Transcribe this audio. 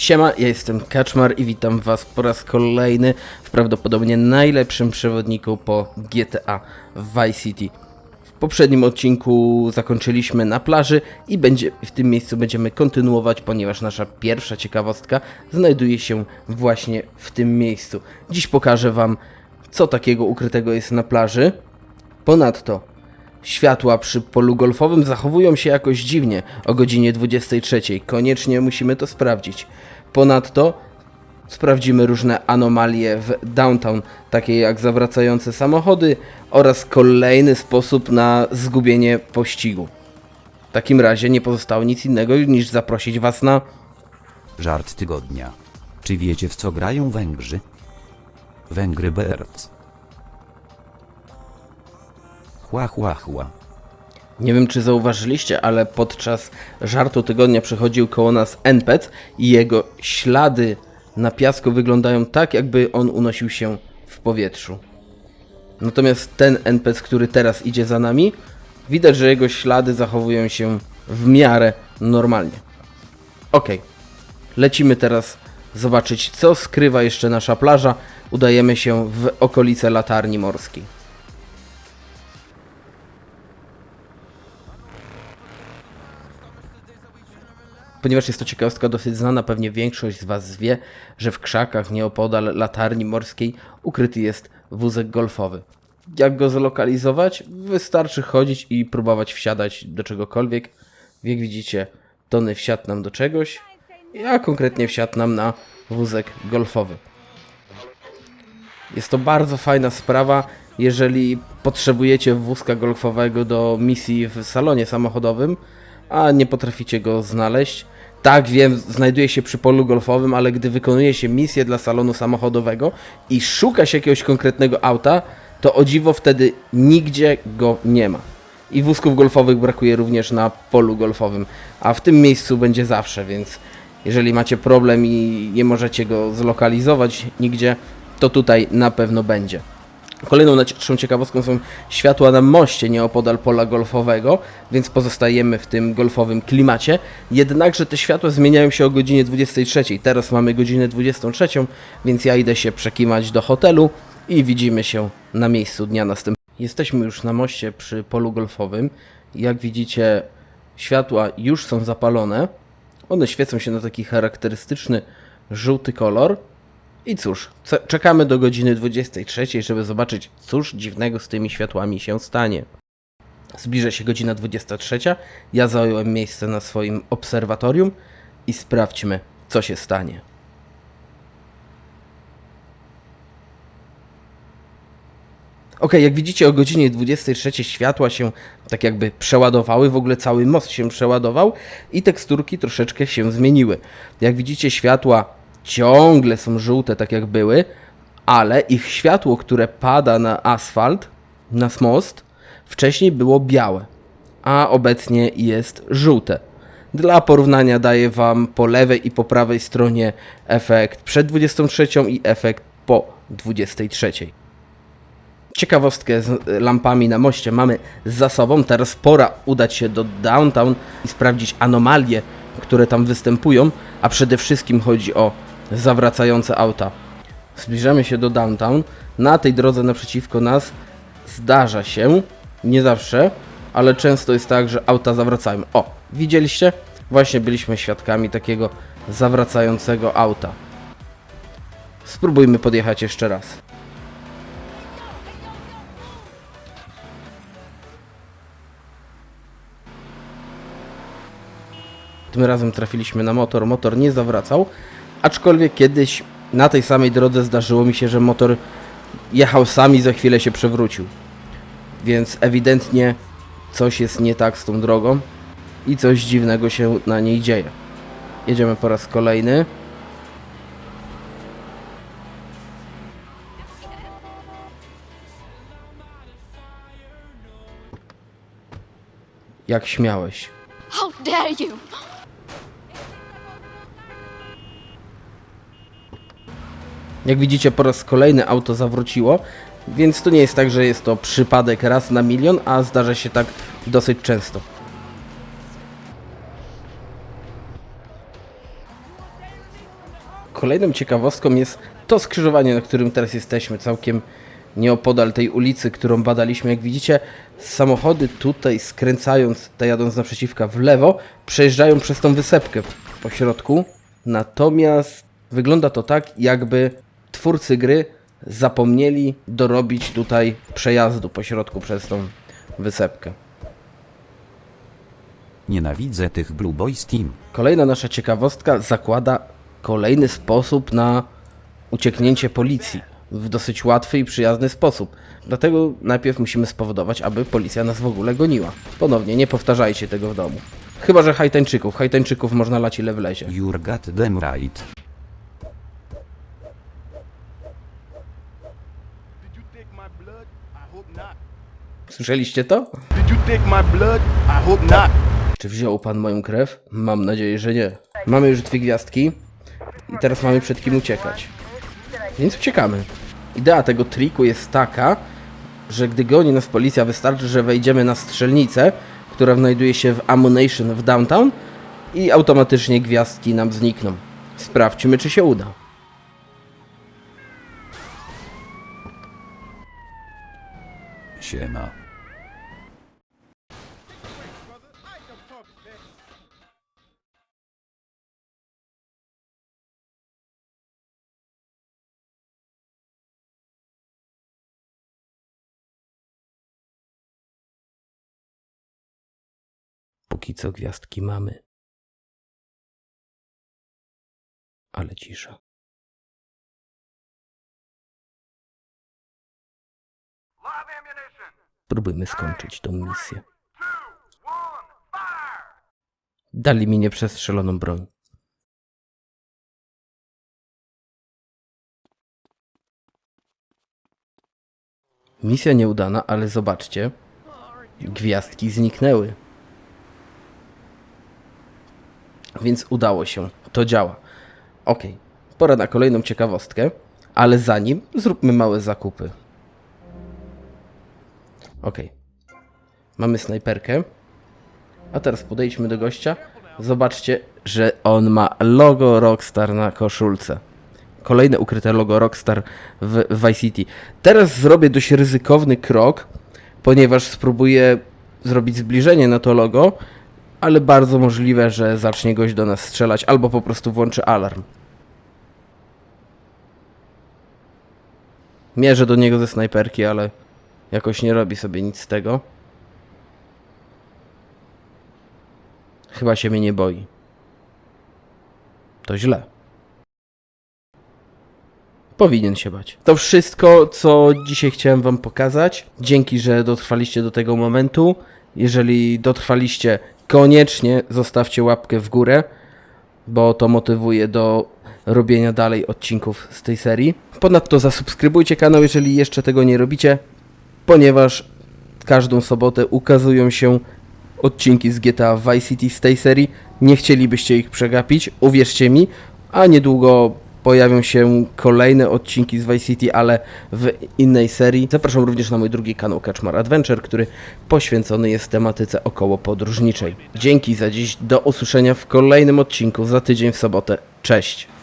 Siema, ja jestem Kaczmar i witam was po raz kolejny w prawdopodobnie najlepszym przewodniku po GTA Vice City. W poprzednim odcinku zakończyliśmy na plaży i będzie, w tym miejscu będziemy kontynuować, ponieważ nasza pierwsza ciekawostka znajduje się właśnie w tym miejscu. Dziś pokażę wam, co takiego ukrytego jest na plaży. Ponadto Światła przy polu golfowym zachowują się jakoś dziwnie o godzinie 23. Koniecznie musimy to sprawdzić. Ponadto sprawdzimy różne anomalie w downtown, takie jak zawracające samochody oraz kolejny sposób na zgubienie pościgu. W takim razie nie pozostało nic innego niż zaprosić Was na Żart tygodnia. Czy wiecie w co grają Węgrzy? Węgry Birds. Chła chła chła. Nie wiem, czy zauważyliście, ale podczas żartu tygodnia przechodził koło nas NPC i jego ślady na piasku wyglądają tak, jakby on unosił się w powietrzu. Natomiast ten NPC, który teraz idzie za nami, widać, że jego ślady zachowują się w miarę normalnie. Okej, lecimy teraz zobaczyć, co skrywa jeszcze nasza plaża. Udajemy się w okolice latarni morskiej. Ponieważ jest to ciekawostka dosyć znana, pewnie większość z Was wie, że w krzakach nieopodal latarni morskiej ukryty jest wózek golfowy. Jak go zlokalizować? Wystarczy chodzić i próbować wsiadać do czegokolwiek. Jak widzicie, Tony wsiadł nam do czegoś, ja konkretnie wsiadł nam na wózek golfowy. Jest to bardzo fajna sprawa, jeżeli potrzebujecie wózka golfowego do misji w salonie samochodowym, a nie potraficie go znaleźć. Tak, wiem, znajduje się przy polu golfowym, ale gdy wykonuje się misję dla salonu samochodowego i szuka się jakiegoś konkretnego auta, to o dziwo wtedy nigdzie go nie ma. I wózków golfowych brakuje również na polu golfowym, a w tym miejscu będzie zawsze, więc jeżeli macie problem i nie możecie go zlokalizować nigdzie, to tutaj na pewno będzie. Kolejną najciekawszą ciekawostką są światła na moście nieopodal pola golfowego, więc pozostajemy w tym golfowym klimacie. Jednakże te światła zmieniają się o godzinie 23. Teraz mamy godzinę 23, więc ja idę się przekimać do hotelu i widzimy się na miejscu dnia następnego. Jesteśmy już na moście przy polu golfowym. Jak widzicie, światła już są zapalone. One świecą się na taki charakterystyczny żółty kolor. I cóż, czekamy do godziny 23, żeby zobaczyć, cóż dziwnego z tymi światłami się stanie. Zbliża się godzina 23. Ja zająłem miejsce na swoim obserwatorium i sprawdźmy, co się stanie. Ok, jak widzicie o godzinie 23 światła się tak jakby przeładowały, w ogóle cały most się przeładował i teksturki troszeczkę się zmieniły. Jak widzicie światła ciągle są żółte tak jak były, ale ich światło, które pada na asfalt, na most, wcześniej było białe, a obecnie jest żółte. Dla porównania daję Wam po lewej i po prawej stronie efekt przed 23 i efekt po 23. Ciekawostkę z lampami na moście mamy za sobą. Teraz pora udać się do downtown i sprawdzić anomalie, które tam występują, a przede wszystkim chodzi o zawracające auta. Zbliżamy się do downtown. Na tej drodze naprzeciwko nas zdarza się, nie zawsze, ale często jest tak, że auta zawracają. O, widzieliście? Właśnie byliśmy świadkami takiego zawracającego auta. Spróbujmy podjechać jeszcze raz. Tym razem trafiliśmy na motor. Motor nie zawracał, aczkolwiek kiedyś na tej samej drodze zdarzyło mi się, że motor jechał sam i za chwilę się przewrócił. Więc ewidentnie coś jest nie tak z tą drogą i coś dziwnego się na niej dzieje. Jedziemy po raz kolejny. Jak śmiałeś. How dare you! Jak widzicie, po raz kolejny auto zawróciło, więc to nie jest tak, że jest to przypadek raz na milion, a zdarza się tak dosyć często. Kolejną ciekawostką jest to skrzyżowanie, na którym teraz jesteśmy, całkiem nieopodal tej ulicy, którą badaliśmy. Jak widzicie, samochody tutaj skręcając, te jadąc naprzeciwka w lewo, przejeżdżają przez tą wysepkę po środku. Natomiast wygląda to tak, jakby twórcy gry zapomnieli dorobić tutaj przejazdu po środku przez tą wysepkę. Nienawidzę tych Blue Boys Team. Kolejna nasza ciekawostka zakłada kolejny sposób na ucieknięcie policji w dosyć łatwy i przyjazny sposób. Dlatego najpierw musimy spowodować, aby policja nas w ogóle goniła. Ponownie, nie powtarzajcie tego w domu. Chyba, że hajtańczyków. Hajtańczyków można lać ile wlezie. You're got them right. Hope not. Czy wziął pan moją krew? Mam nadzieję, że nie. Mamy już dwie gwiazdki i teraz mamy przed kim uciekać. Więc uciekamy. Idea tego triku jest taka, że gdy goni nas policja, wystarczy, że wejdziemy na strzelnicę, która znajduje się w Ammunition w downtown i automatycznie gwiazdki nam znikną. Sprawdźmy, czy się uda. Siema. Póki co gwiazdki mamy. Ale cisza. Spróbujmy skończyć tą misję. Dali mi nieprzestrzeloną broń. Misja nieudana, ale zobaczcie. Gwiazdki zniknęły. Więc udało się. To działa. Ok, pora na kolejną ciekawostkę, ale zanim zróbmy małe zakupy. Ok. Mamy snajperkę. A teraz podejdźmy do gościa. Zobaczcie, że on ma logo Rockstar na koszulce. Kolejne ukryte logo Rockstar w Vice City. Teraz zrobię dość ryzykowny krok, ponieważ spróbuję zrobić zbliżenie na to logo, ale bardzo możliwe, że zacznie gość do nas strzelać albo po prostu włączy alarm. Mierzę do niego ze snajperki, ale jakoś nie robi sobie nic z tego. Chyba się mnie nie boi. To źle. Powinien się bać. To wszystko, co dzisiaj chciałem Wam pokazać. Dzięki, że dotrwaliście do tego momentu. Jeżeli dotrwaliście, koniecznie zostawcie łapkę w górę, bo to motywuje do robienia dalej odcinków z tej serii. Ponadto zasubskrybujcie kanał, jeżeli jeszcze tego nie robicie, ponieważ każdą sobotę ukazują się odcinki z GTA Vice City z tej serii. Nie chcielibyście ich przegapić, uwierzcie mi, a niedługo pojawią się kolejne odcinki z Vice City, ale w innej serii. Zapraszam również na mój drugi kanał Kaczmar Adventure, który poświęcony jest tematyce około podróżniczej. Dzięki za dziś, do usłyszenia w kolejnym odcinku za tydzień w sobotę. Cześć!